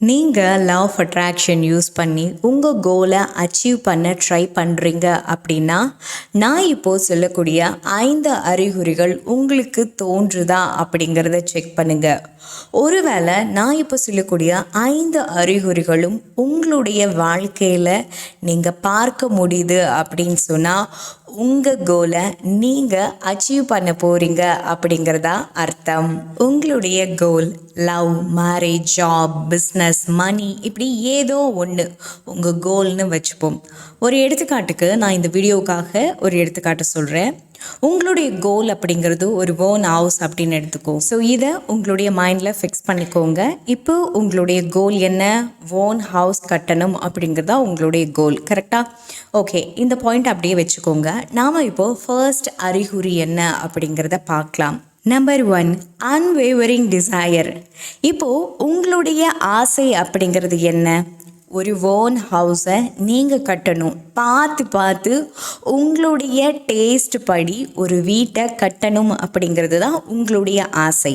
நீங்கள் love of attraction use பண்ணி உங்கள் கோலை அச்சீவ் பண்ண ட்ரை பண்ணுறீங்க அப்படின்னா நான் இப்போது சொல்லக்கூடிய ஐந்து அறிகுறிகள் உங்களுக்கு தோன்றுதா அப்படிங்கிறத செக் பண்ணுங்கள் ஒருவேளை நான் இப்போ சொல்லக்கூடிய ஐந்து அறிகுறிகளும் உங்களுடைய வாழ்க்கையில் நீங்கள் பார்க்க முடியுது அப்படின்னு சொன்னால் உங்கள் கோலை நீங்கள் அச்சீவ் பண்ண போகிறீங்க அப்படிங்கிறதா அர்த்தம். உங்களுடைய goal love marriage job business money இப்படி ஏதோ ஒன்று உங்கள் கோல்னு வச்சுப்போம். ஒரு எடுத்துக்காட்டுக்கு நான் இந்த வீடியோவுக்காக ஒரு எடுத்துக்காட்டு சொல்கிறேன் உங்களுடைய கோல் அப்படிங்கிறது ஒரு ஓன் ஹவுஸ் அப்படின்னு எடுத்துக்கோ. ஸோ இதை உங்களுடைய மைண்டில் ஃபிக்ஸ் பண்ணிக்கோங்க. இப்போ உங்களுடைய கோல் என்ன? ஓன் ஹவுஸ் கட்டணும் அப்படிங்கிறதா உங்களுடைய கோல் கரெக்டாக ஓகே இந்த பாயிண்ட் அப்படியே வச்சுக்கோங்க. நாம் இப்போது ஃபர்ஸ்ட் அறிகுறி என்ன அப்படிங்கிறத பார்க்கலாம். நம்பர் ஒன் அன்வேவரிங் டிசையர் இப்போது உங்களுடைய ஆசை அப்படிங்கிறது என்ன? ஒரு ஓன் ஹவுஸை நீங்கள் கட்டணும். பார்த்து பார்த்து உங்களுடைய டேஸ்ட் படி ஒரு வீட்டை கட்டணும் அப்படிங்கிறது தான் உங்களுடைய ஆசை.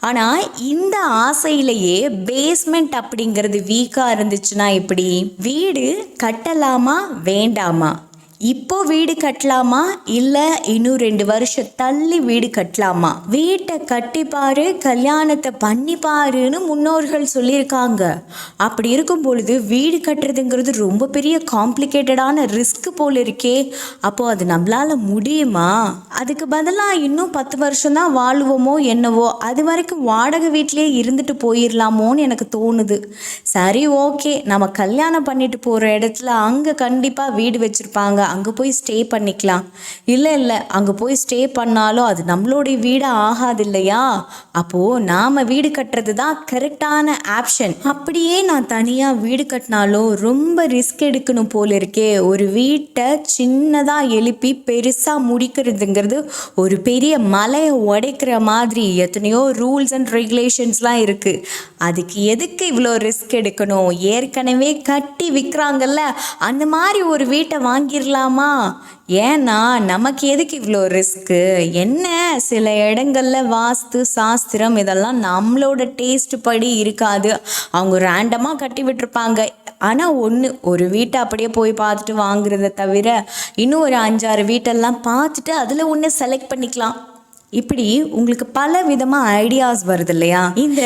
ஆனால் இந்த ஆசையிலேயே பேஸ்மெண்ட் அப்படிங்கிறது வீக்காக இருந்துச்சுன்னா எப்படி? வீடு கட்டலாமா வேண்டாமா? இப்போ வீடு கட்டலாமா? இல்லை இன்னும் ரெண்டு வருஷம் தள்ளி வீடு கட்டலாமா? வீட்டை கட்டிப்பாரு கல்யாணத்தை பண்ணிப்பாருன்னு முன்னோர்கள் சொல்லியிருக்காங்க. அப்படி இருக்கும் பொழுது வீடு கட்டுறதுங்கிறது ரொம்ப பெரிய காம்ப்ளிகேட்டடான ரிஸ்க் போல் இருக்கே. அப்போது அது நம்மளால் முடியுமா? அதுக்கு பதிலாக இன்னும் பத்து வருஷம் தான் வாழுவோமோ என்னவோ அது வரைக்கும் வாடகை வீட்லேயே இருந்துட்டு போயிடலாமோன்னு எனக்கு தோணுது. சரி ஓகே. நம்ம கல்யாணம் பண்ணிட்டு போகிற இடத்துல அங்கே கண்டிப்பாக வீடு வச்சுருப்பாங்க. அங்கே போய் ஸ்டே பண்ணிக்கலாம். இல்லை இல்லை அங்கே போய் ஸ்டே பண்ணாலும் அது நம்மளுடைய வீடு ஆகாது இல்லையா? அப்போது நாம் வீடு கட்டுறது தான் கரெக்டான ஆப்ஷன் அப்படியே நான் தனியாக வீடு கட்டினாலும் ரொம்ப ரிஸ்க் எடுக்கணும் போல இருக்கே. ஒரு வீட்டை சின்னதாக எழுப்பி பெருசாக முடிக்கிறதுங்கிறது ஒரு பெரிய மலையை உடைக்கிற மாதிரி எத்தனையோ ரூல்ஸ் அண்ட் ரெகுலேஷன்ஸ்லாம் இருக்குது அதுக்கு எதுக்கு இவ்வளோ ரிஸ்க் எடுக்கணும்? ஏற்கனவே கட்டி விற்கிறாங்கல்ல அந்த மாதிரி ஒரு வீட்டை வாங்கிடலாம். ஏன்னா நமக்கு எதுக்கு இவ்வளோ ரிஸ்க்கு என்ன சில இடங்கள்ல வாஸ்து சாஸ்திரம் இதெல்லாம் நம்மளோட டேஸ்ட் படி இருக்காது. அவங்க ரேண்டமாக கட்டி விட்டுருப்பாங்க. ஆனால் ஒன்று ஒரு வீட்டை அப்படியே போய் பார்த்துட்டு வாங்குறத தவிர இன்னும் ஒரு அஞ்சாறு வீட்டெல்லாம் பார்த்துட்டு அதில் ஒன்று செலக்ட் பண்ணிக்கலாம். இப்படி உங்களுக்கு பல விதமாக ஐடியாஸ் வருது இல்லையா? இந்த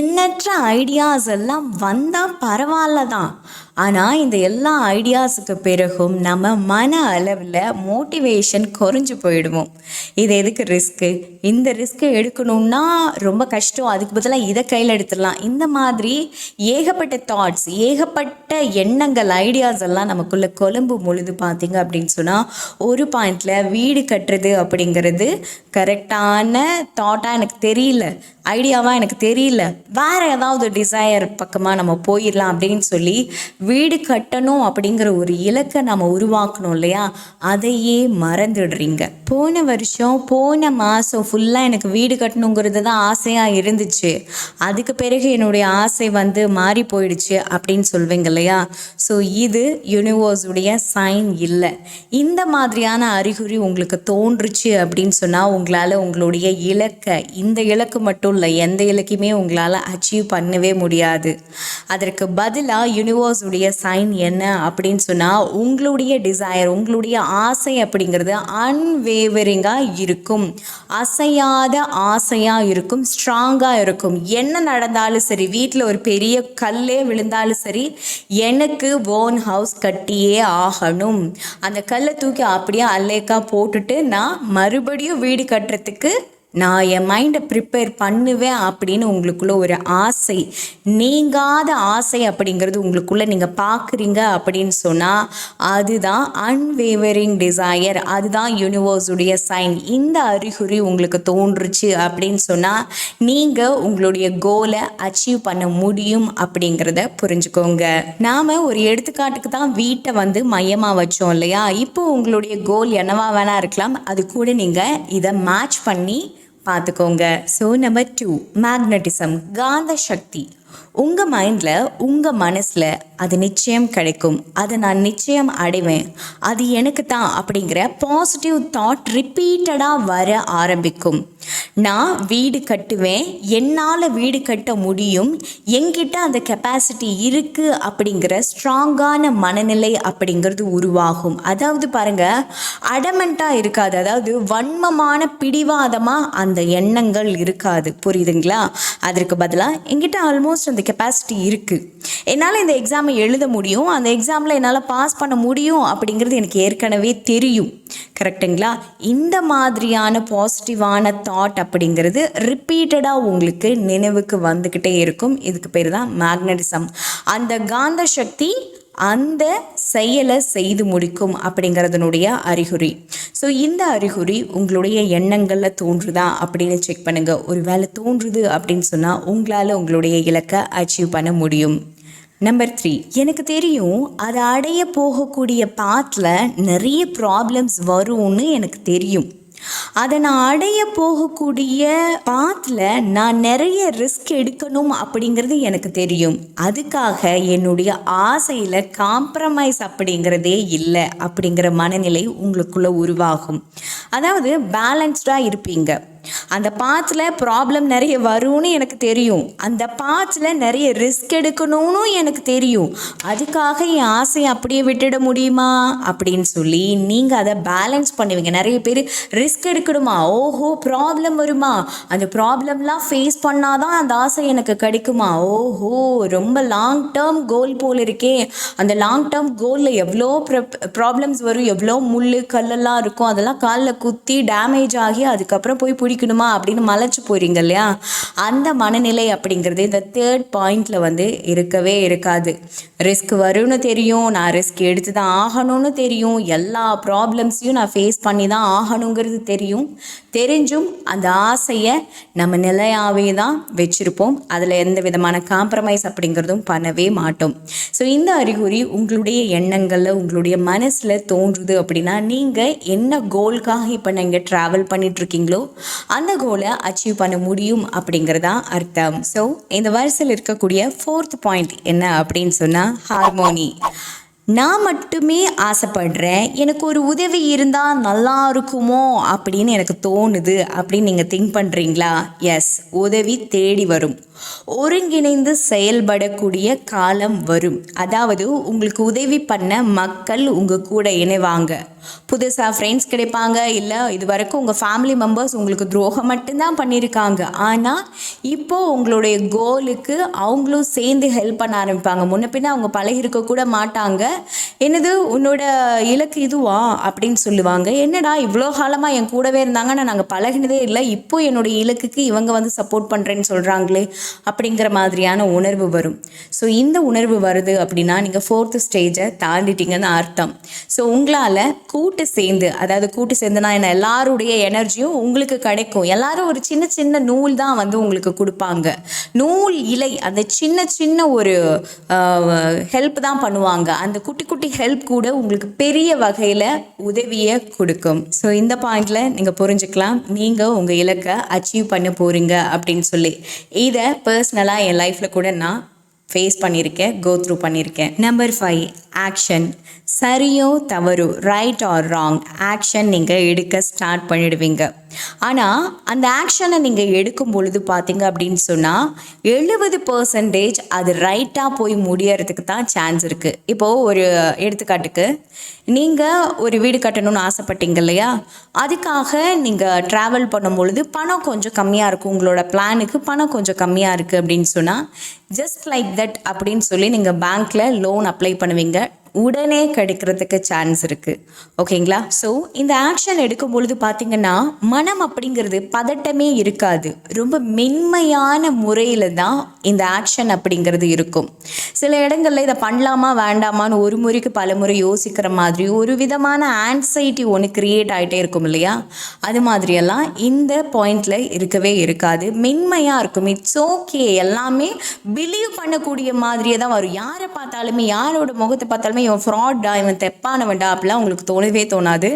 எண்ணற்ற ஐடியாஸ் எல்லாம் வந்தால் பரவாயில்ல தான் ஆனால் இந்த எல்லா ஐடியாஸுக்கு பிறகும் நம்ம மன அளவில் மோட்டிவேஷன் குறைஞ்சு போயிடுவோம். இது எதுக்கு ரிஸ்க்கு இந்த ரிஸ்க்கை எடுக்கணும்னா ரொம்ப கஷ்டம். அதுக்கு பதிலாக இதை கையில் எடுத்துடலாம். இந்த மாதிரி ஏகப்பட்ட தாட்ஸ் ஏகப்பட்ட எண்ணங்கள் ஐடியாஸ் எல்லாம் நமக்குள்ளே கொழும்பு முழுது பார்த்தீங்க அப்படின்னு சொன்னால் ஒரு பாயிண்டில் வீடு கட்டுறது அப்படிங்கிறது கரெக்டான தாட்டாக எனக்கு தெரியல. ஐடியாவாக எனக்கு தெரியல. வேறு ஏதாவது டிசையர் பக்கமாக நம்ம போயிடலாம் அப்படின்னு சொல்லி வீடு கட்டணும் அப்படிங்கிற ஒரு இலக்கை நம்ம உருவாக்கணும் இல்லையா? அதையே மறந்துடுறீங்க. போன வருஷம் போன மாதம் ஃபுல்லாக எனக்கு வீடு கட்டணுங்கிறது தான் ஆசையாக இருந்துச்சு. அதுக்கு பிறகு என்னுடைய ஆசை வந்து மாறி போயிடுச்சு அப்படின்னு சொல்வீங்க இல்லையா? ஸோ இது யூனிவர்ஸுடைய சைன் இல்லை. இந்த மாதிரியான அறிகுறி உங்களுக்கு தோன்றுச்சு அப்படின்னு சொன்னால் உங்களால் உங்களுடைய இலக்கை இந்த இலக்கு மட்டும் இல்லை எந்த இலக்கையுமே உங்களால் அச்சீவ் பண்ணவே முடியாது. அதற்கு பதிலாக யூனிவர்ஸுடைய சைன் என்ன அப்படின்னு சொன்னால் உங்களுடைய டிசையர் உங்களுடைய ஆசை அப்படிங்கிறது அன்வேவரிங்காக இருக்கும். அசையாத ஆசையாக இருக்கும் ஸ்ட்ராங்காக இருக்கும். என்ன நடந்தாலும் சரி வீட்டில் ஒரு பெரிய கல்லே விழுந்தாலும் சரி எனக்கு ஓன் ஹவுஸ் கட்டியே ஆகணும். அந்த கல்லை தூக்கி அப்படியே அல்லேக்கா போட்டுட்டு நான் மறுபடியும் வீடு கட்டுறதுக்கு நான் என் மைண்டை ப்ரிப்பேர் பண்ணுவேன் அப்படின்னு உங்களுக்குள்ள ஒரு ஆசை. நீங்காத ஆசை அப்படிங்கிறது உங்களுக்குள்ள நீங்கள் பார்க்குறீங்க அப்படின்னு சொன்னால் அதுதான் அன்வேவரிங் டிசையர் அதுதான் யூனிவர்ஸுடைய சைன் இந்த அறிகுறி உங்களுக்கு தோன்றுச்சு அப்படின்னு சொன்னால் நீங்கள் உங்களுடைய கோலை அச்சீவ் பண்ண முடியும் அப்படிங்கிறத புரிஞ்சுக்கோங்க. நாம் ஒரு எடுத்துக்காட்டுக்கு தான் வீட்டை வந்து மையமாக வச்சோம் இல்லையா? இப்போ உங்களுடைய கோல் என்னவா வேணா இருக்கலாம். அது கூட நீங்கள் இதை மேட்ச் பண்ணி பார்த்துக்கோங்க ஸோ நம்பர் டூ மேக்னட்டிசம் காந்த சக்தி. உங்கள் மைண்டில் உங்கள் மனசில் அது நிச்சயம் கிடைக்கும். அதை நான் நிச்சயம் அடைவேன். அது எனக்கு தான் அப்படிங்கிற பாசிட்டிவ் தாட் ரிப்பீட்டடாக வர ஆரம்பிக்கும். நான் வீடு கட்டுவேன் என்னால் வீடு கட்ட முடியும் என்கிட்ட அந்த கெப்பாசிட்டி இருக்குது அப்படிங்கிற ஸ்ட்ராங்கான மனநிலை அப்படிங்கிறது உருவாகும். அதாவது பாருங்கள் அடமெண்ட்டாக இருக்காது. அதாவது வன்மமான பிடிவாதமாக அந்த எண்ணங்கள் இருக்காது. புரியுதுங்களா? அதற்கு பதிலாக என்கிட்ட ஆல்மோஸ்ட் அந்த கெப்பாசிட்டி இருக்குது என்னால் இந்த எக்ஸாமை எழுத முடியும். அந்த எக்ஸாமில் என்னால் பாஸ் பண்ண முடியும் அப்படிங்கிறது எனக்கு ஏற்கனவே தெரியும். கரெக்டுங்களா இந்த மாதிரியான பாசிட்டிவான தாட் அப்படிங்கிறது ரிப்பீட்டடாக உங்களுக்கு நினைவுக்கு வந்துக்கிட்டே இருக்கும். இதுக்கு பேர் தான் மேக்னடிசம் அந்த காந்த சக்தி அந்த செயலை செய்து முடிக்கும் அப்படிங்கிறதுனுடைய அறிகுறி. ஸோ இந்த அறிகுறி உங்களுடைய எண்ணங்களில் தோன்றுதா அப்படின்னு செக் பண்ணுங்கள் ஒருவேளை தோன்றுது அப்படின்னு சொன்னால் உங்களால் உங்களுடைய இலக்கை அச்சீவ் பண்ண முடியும். நம்பர் த்ரீ எனக்கு தெரியும் அதை அடைய போகக்கூடிய பாத்தில் நிறைய ப்ராப்ளம்ஸ் வரும்னு எனக்கு தெரியும். அதை நான் அடைய போகக்கூடிய பாத்தில் நான் நிறைய ரிஸ்க் எடுக்கணும் அப்படிங்கிறது எனக்கு தெரியும். அதுக்காக என்னுடைய ஆசையில் காம்ப்ரமைஸ் அப்படிங்கிறதே இல்லை அப்படிங்கிற மனநிலை உங்களுக்குள்ளே உருவாகும். அதாவது பேலன்ஸ்டாக இருப்பீங்க. அந்த பாத்தில் ப்ராப்ளம் நிறைய வரும்னு எனக்கு தெரியும். அந்த பாத்தில் நிறைய ரிஸ்க் எடுக்கணும்னு எனக்கு தெரியும். அதுக்காக என் ஆசையை அப்படியே விட்டுட முடியுமா? அப்படின்னு சொல்லி நீங்கள் அதை பேலன்ஸ் பண்ணுவீங்க. நிறைய பேர் ரிஸ்க் எடுக்கணுமா? ஓஹோ ப்ராப்ளம் வருமா? அந்த ப்ராப்ளம்லாம் ஃபேஸ் பண்ணாதான் அந்த ஆசை எனக்கு கிடைக்குமா? ஓஹோ ரொம்ப லாங் டேர்ம் கோல் போல் இருக்கே. அந்த லாங் டேர்ம் கோலில் எவ்வளோ ப்ராப்ளம்ஸ் வரும்? எவ்வளோ முள் கல்லெல்லாம் இருக்கும்? அதெல்லாம் காலில் குத்தி டேமேஜ் ஆகி அதுக்கப்புறம் போய் பிடிக்கணுமா அப்படின்னு மலைச்சு போகிறீங்க இல்லையா? அந்த மனநிலை அப்படிங்கிறது இந்த தேர்ட் பாயிண்டில் வந்து இருக்கவே இருக்காது. ரிஸ்க் வரும்னு தெரியும். நான் ரிஸ்க் எடுத்து தான் ஆகணும்னு தெரியும். எல்லா ப்ராப்ளம்ஸையும் நான் ஃபேஸ் பண்ணி தான் ஆகணுங்கிறது தெரியும். தெரிஞ்சும் அந்த ஆசையை நம்ம நிலையாகவே தான் வச்சுருப்போம். அதில் எந்த விதமான காம்ப்ரமைஸ் அப்படிங்கிறதும் பண்ணவே மாட்டோம். ஸோ இந்த அறிகுறி உங்களுடைய எண்ணங்களில் உங்களுடைய மனசில் தோன்றுது அப்படின்னா நீங்கள் என்ன கோல்காக இப்போ நீங்கள் ட்ராவல் பண்ணிகிட்ருக்கீங்களோ அந்த கோலை அச்சீவ் பண்ண முடியும் அப்படிங்கிறதா அர்த்தம். ஸோ இந்த வரிசையில் இருக்கக்கூடிய ஃபோர்த் பாயிண்ட் என்ன அப்படின்னு சொன்னால் ஹார்மோனி நான் மட்டுமே ஆசைப்படுறேன். எனக்கு ஒரு உதவி இருந்தால் நல்லா இருக்குமோ அப்படின்னு எனக்கு தோணுது அப்படின்னு நீங்கள் திங்க் பண்ணுறீங்களா எஸ் உதவி தேடி வரும். ஒருங்கிணைந்து செயல்படக்கூடிய காலம் வரும். அதாவது உங்களுக்கு உதவி பண்ண மக்கள் உங்கள் கூட இணைவாங்க. புதுசாக ஃப்ரெண்ட்ஸ் கிடைப்பாங்க. இல்லை இது வரைக்கும் உங்கள் ஃபேமிலி மெம்பர்ஸ் உங்களுக்கு துரோகம் மட்டும்தான் பண்ணியிருக்காங்க. ஆனால் இப்போது உங்களுடைய கோலுக்கு அவங்களும் சேர்ந்து ஹெல்ப் பண்ண ஆரம்பிப்பாங்க. முன்ன பின்ன அவங்க பழகிருக்க கூட மாட்டாங்க. என்னது உன்னோட இலக்கு இதுவா? அப்படின்னு சொல்லுவாங்க. என்னடா இவ்வளோ காலமாக என் கூடவே இருந்தாங்கன்னா நாங்கள் பழகினதே இல்லை இப்போ என்னோட இலக்குக்கு இவங்க வந்து சப்போர்ட் பண்ணுறேன்னு சொல்கிறாங்களே அப்படிங்கிற மாதிரியான உணர்வு வரும். ஸோ இந்த உணர்வு வருது அப்படின்னா நீங்கள் ஃபோர்த்து ஸ்டேஜை தாண்டிட்டீங்கன்னு அர்த்தம். ஸோ உங்களால் கூட்டு சேர்ந்து அதாவது கூட்டு சேர்ந்துனா என்ன? எல்லாருடைய எனர்ஜியும் உங்களுக்கு கிடைக்கும். எல்லாரும் ஒரு சின்ன சின்ன நூல் தான் வந்து உங்களுக்கு கொடுப்பாங்க. நூல் இலை அந்த சின்ன சின்ன ஒரு ஹெல்ப் தான் பண்ணுவாங்க. அந்த குட்டி குட்டி ஹெல்ப் கூட உங்களுக்கு பெரிய வகையில் உதவியை கொடுக்கும். ஸோ இந்த பாயிண்டில் நீங்கள் புரிஞ்சுக்கலாம். நீங்கள் உங்கள் இலக்கை அச்சீவ் பண்ண போகிறீங்க அப்படின்னு சொல்லி. இதை பர்சனலாக என் லைஃப்பில் கூட நான் ஃபேஸ் பண்ணியிருக்கேன் கோ த்ரூ பண்ணியிருக்கேன். நம்பர் ஃபைவ் ஆக்ஷன் சரியோ தவறோ ரைட் ஆர் ராங் ஆக்ஷன் நீங்கள் எடுக்க ஸ்டார்ட் பண்ணிடுவீங்க. ஆனால் அந்த ஆக்ஷனை நீங்கள் எடுக்கும் பொழுது பார்த்தீங்க அப்படின்னு சொன்னால் எழுபது பர்சன்டேஜ் அது ரைட்டாக போய் முடியறதுக்கு தான் சான்ஸ் இருக்குது இப்போது ஒரு எடுத்துக்காட்டுக்கு நீங்கள் ஒரு வீடு கட்டணும்னு ஆசைப்பட்டீங்க இல்லையா? அதுக்காக நீங்கள் ட்ராவல் பண்ணும் பொழுது பணம் கொஞ்சம் கம்மியாக இருக்கும். உங்களோட பிளானுக்கு பணம் கொஞ்சம் கம்மியாக இருக்குது அப்படின்னு சொன்னால் ஜஸ்ட் லைக் தட் அப்படின்னு சொல்லி நீங்கள் பேங்க்கில் லோன் அப்ளை பண்ணுவீங்க. உடனே கிடைக்கிறதுக்கு சான்ஸ் இருக்குது ஓகேங்களா ஸோ இந்த ஆக்ஷன் எடுக்கும் பொழுது பார்த்தீங்கன்னா மனம் அப்படிங்கிறது பதட்டமே இருக்காது. ரொம்ப மென்மையான முறையில் தான் இந்த ஆக்ஷன் அப்படிங்கிறது இருக்கும். சில இடங்களில் இதை பண்ணலாமா வேண்டாமான்னு ஒரு முறைக்கு பல முறை யோசிக்கிற மாதிரி ஒரு விதமான ஆன்சைட்டி ஒன்று க்ரியேட் ஆகிட்டே இருக்கும் இல்லையா? அது மாதிரியெல்லாம் இந்த பாயிண்டில் இருக்கவே இருக்காது. மென்மையாக இருக்கும். இட்ஸ் ஓகே எல்லாமே பிலீவ் பண்ணக்கூடிய மாதிரியே தான் வரும். யாரை பார்த்தாலுமே யாரோட முகத்தை பார்த்தாலுமே இவன் ஃப்ராட்டா இவன் தெப்பானவன்டா அப்படிலாம் உங்களுக்கு தோணவே தோணாது.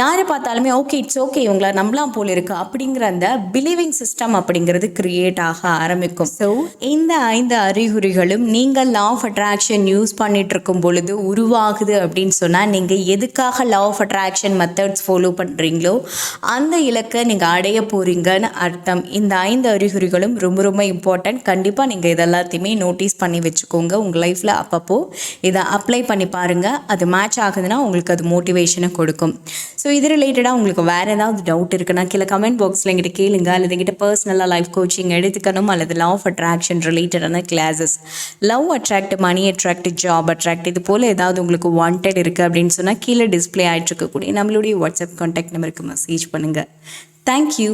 யாரை பார்த்தாலுமே ஓகே இட்ஸ் ஓகே இவங்கள நம்பலாம் போல இருக்கு அப்படிங்கிற அந்த பிலீவிங் சிஸ்டம் அப்படிங்கிறது கிரியேட் ஆக ஆரம்பிக்கும். ஸோ இந்த ஐந்து அறிகுறிகளும் நீங்கள் லா ஆஃப் அட்ராக்ஷன் யூஸ் பண்ணிட்டு இருக்கும் பொழுது உருவாகுது அப்படின்னு சொன்னால் நீங்கள் எதுக்காக law of attraction methods follow பண்ணுறீங்களோ அந்த இலக்கை நீங்கள் அடைய போகிறீங்கன்னு அர்த்தம். இந்த ஐந்து அறிகுறிகளும் ரொம்ப ரொம்ப இம்பார்ட்டன்ட் கண்டிப்பாக நீங்கள் இதெல்லாத்தையுமே நோட்டீஸ் பண்ணி வச்சுக்கோங்க. உங்கள் லைஃப்பில் அப்பப்போ இதை அப்ளை பண்ணி பாருங்கள் அது மேட்ச் ஆகுதுன்னா உங்களுக்கு அது மோட்டிவேஷனை கொடுக்கும். ஸோ இது ரிலேட்டடாக உங்களுக்கு வேறு ஏதாவது டவுட் இருக்குன்னா கீழே கமெண்ட் பாக்ஸில் எங்கிட்ட கேளுங்க. அல்லது எங்கிட்ட பர்சனலாக லைஃப் கோச்சிங் எடுத்துக்கணும். அல்லது லவ் ஆஃப் அட்ராக்ஷன் ரிலேட்டடான classes love attract money attract job attract இது போல் ஏதாவது உங்களுக்கு வாண்டட் இருக்குது அப்படின்னு சொன்னால் கீழே டிஸ்பிளே ஆகிட்டு இருக்கக்கூடிய நம்மளுடைய வாட்ஸ்அப் கான்டாக்ட் நம்பருக்கு மெசேஜ் பண்ணுங்கள் தேங்க்யூ